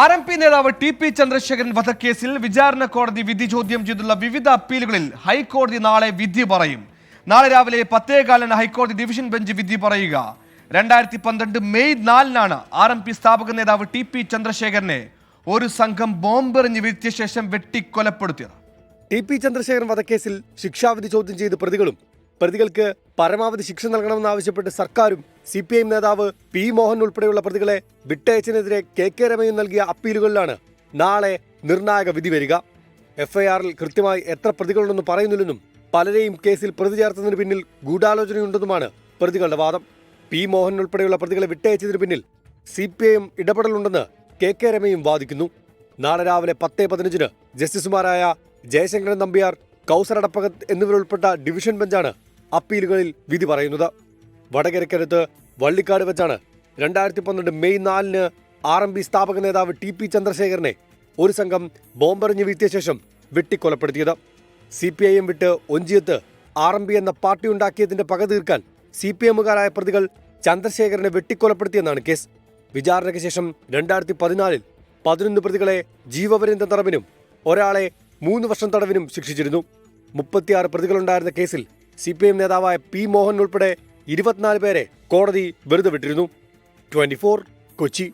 R M P നേതാവ് T P Chandrasekharan വധക്കേസിൽ വിചാരണ കോടതി വിധി ചോദ്യം ചെയ്തുള്ള വിവിധ അപ്പീലുകളിൽ ഹൈക്കോടതി നാളെ വിധി പറയും. നാളെ രാവിലെ പത്തേകാലിന് ഹൈക്കോടതി ഡിവിഷൻ ബെഞ്ച് വിധി പറയുക. രണ്ടായിരത്തി പന്ത്രണ്ട് മെയ് നാലിനാണ് ആർ എം പി സ്ഥാപക നേതാവ് ടി പി ചന്ദ്രശേഖരനെ ഒരു സംഘം ബോംബെറിഞ്ഞ് വീഴ്ത്തിയ ശേഷം വെട്ടിക്കൊലപ്പെടുത്തിയത്. ടി പി ചന്ദ്രശേഖരൻ വധക്കേസിൽ ശിക്ഷാവിധി ചോദ്യം ചെയ്ത് പ്രതികളും പ്രതികൾക്ക് പരമാവധി ശിക്ഷ നൽകണമെന്നാവശ്യപ്പെട്ട് സർക്കാരും സി പി ഐ നേതാവ് പി മോഹൻ ഉൾപ്പെടെയുള്ള പ്രതികളെ വിട്ടയച്ചതിനെതിരെ കെ കെ രമയും നൽകിയ അപ്പീലുകളിലാണ് നാളെ നിർണായക വിധി വരിക. എഫ്ഐആറിൽ കൃത്യമായി എത്ര പ്രതികളുണ്ടെന്ന് പറയുന്നില്ലെന്നും പലരെയും കേസിൽ പ്രതി ചേർത്തതിന് പിന്നിൽ ഗൂഢാലോചനയുണ്ടെന്നുമാണ് പ്രതികളുടെ വാദം. പി മോഹൻ ഉൾപ്പെടെയുള്ള പ്രതികളെ വിട്ടയച്ചതിന് പിന്നിൽ സി പി ഐ എം ഇടപെടലുണ്ടെന്ന് കെ കെ രമയും വാദിക്കുന്നു. നാളെ രാവിലെ പത്ത് പതിനഞ്ചിന് ജസ്റ്റിസുമാരായ ജയശങ്കരൻ നമ്പ്യാർ കൗസർ അടപ്പകത്ത് എന്നിവരുൾപ്പെട്ട ഡിവിഷൻ ബെഞ്ചാണ് അപ്പീലുകളിൽ വിധി പറയുന്നത്. വടകരക്കരുത്ത് വള്ളിക്കാട് വെച്ചാണ്. രണ്ടായിരത്തി പന്ത്രണ്ട് മെയ് നാലിന് ആർ എം പി സ്ഥാപക നേതാവ് ടി പി ചന്ദ്രശേഖരനെ ഒരു സംഘം ബോംബെറിഞ്ഞ് വീഴ്ത്തിയ ശേഷം വെട്ടിക്കൊലപ്പെടുത്തിയത്. സി പി ഐ എം വിട്ട് ഒഞ്ചിയത്ത് ആർ എം പി എന്ന പാർട്ടി ഉണ്ടാക്കിയതിന്റെ പക തീർക്കാൻ സി പി എമ്മുകാരായ പ്രതികൾ ചന്ദ്രശേഖരനെ വെട്ടിക്കൊലപ്പെടുത്തിയെന്നാണ് കേസ്. വിചാരണയ്ക്ക് ശേഷം രണ്ടായിരത്തി പതിനാലിൽ പതിനൊന്ന് പ്രതികളെ ജീവപര്യന്ത തടവിനും ഒരാളെ മൂന്ന് വർഷം തടവിനും ശിക്ഷിച്ചിരുന്നു. മുപ്പത്തിയാറ് പ്രതികളുണ്ടായിരുന്ന കേസിൽ സി പി എം നേതാവായ പി മോഹൻ ഉൾപ്പെടെ ഇരുപത്തിനാല് പേരെ കോടതി വെറുതെ വിട്ടിരുന്നു. Twenty four Kochi.